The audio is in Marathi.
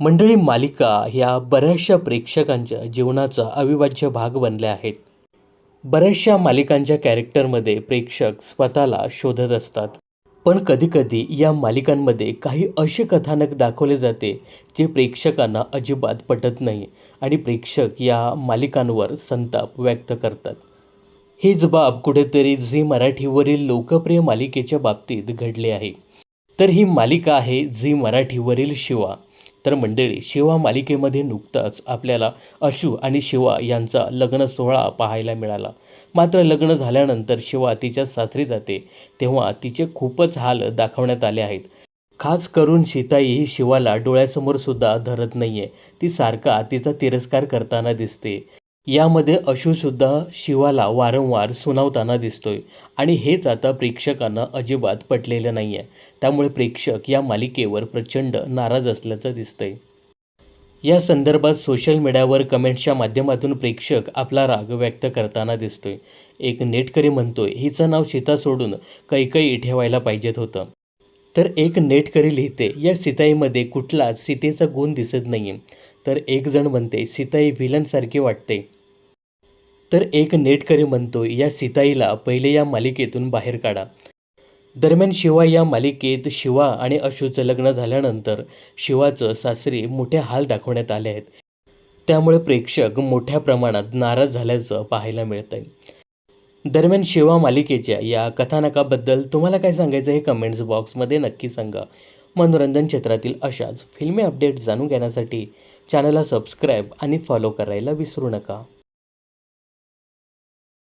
मंडळी मालिका ह्या बऱ्याचशा प्रेक्षकांच्या जीवनाचा अविभाज्य भाग बनल्या आहेत. बऱ्याचशा मालिकांच्या कॅरेक्टरमध्ये प्रेक्षक स्वतःला शोधत असतात. पण कधीकधी या मालिकांमध्ये काही असे कथानक दाखवले जाते जे प्रेक्षकांना अजिबात पटत नाही आणि प्रेक्षक या मालिकांवर संताप व्यक्त करतात. हेच बाब कुठेतरी झी मराठीवरील लोकप्रिय मालिकेच्या बाबतीत घडले आहे. तर ही मालिका आहे झी मराठीवरील शिवा. तर मंडळी शिवा मालिकेमध्ये नुकताच आपल्याला अशू आणि शिवा यांचा लग्न सोहळा पाहायला मिळाला. मात्र लग्न झाल्यानंतर शिवा तिच्या सासरी जाते तेव्हा तिचे खूपच हाल दाखवण्यात आले आहेत. खास करून सीताई ही शिवाला डोळ्यासमोर सुद्धा धरत नाहीये. ती सारखा तिचा तिरस्कार करताना दिसते. यामध्ये अशूसुद्धा शिवाला वारंवार सुनावताना दिसतोय. आणि हेच आता प्रेक्षकांना अजिबात पटलेलं नाही आहे त्यामुळे प्रेक्षक या मालिकेवर प्रचंड नाराज असल्याचं दिसतंय. या संदर्भात सोशल मीडियावर कमेंट्सच्या माध्यमातून प्रेक्षक आपला राग व्यक्त करताना दिसतोय. एक नेटकरी म्हणतोय हिचं नाव सीता सोडून कैकई ठेवायला पाहिजेत होतं. तर एक नेटकरी लिहिते या सीताईमध्ये कुठलाच सीतेचा गुण दिसत नाही तर एक जण म्हणते सीताई व्हिलनसारखी वाटते. तर एक नेटकरी म्हणतो या सीताईला पहिले या मालिकेतून बाहेर काढा. दरम्यान शिवा या मालिकेत शिवा आणि अशूचं लग्न झाल्यानंतर शिवाचं सासरी मोठे हाल दाखवण्यात आले आहेत. त्यामुळे प्रेक्षक मोठ्या प्रमाणात नाराज झाल्याचं पाहायला मिळत आहे दरम्यान शिवा मालिकेच्या या कथानकाबद्दल तुम्हाला काय सांगायचं हे कमेंट्स बॉक्समध्ये नक्की सांगा. मनोरंजन क्षेत्रातील अशाच फिल्मी अपडेट जाणून घेण्यासाठी चॅनलला सबस्क्राईब आणि फॉलो करायला विसरू नका.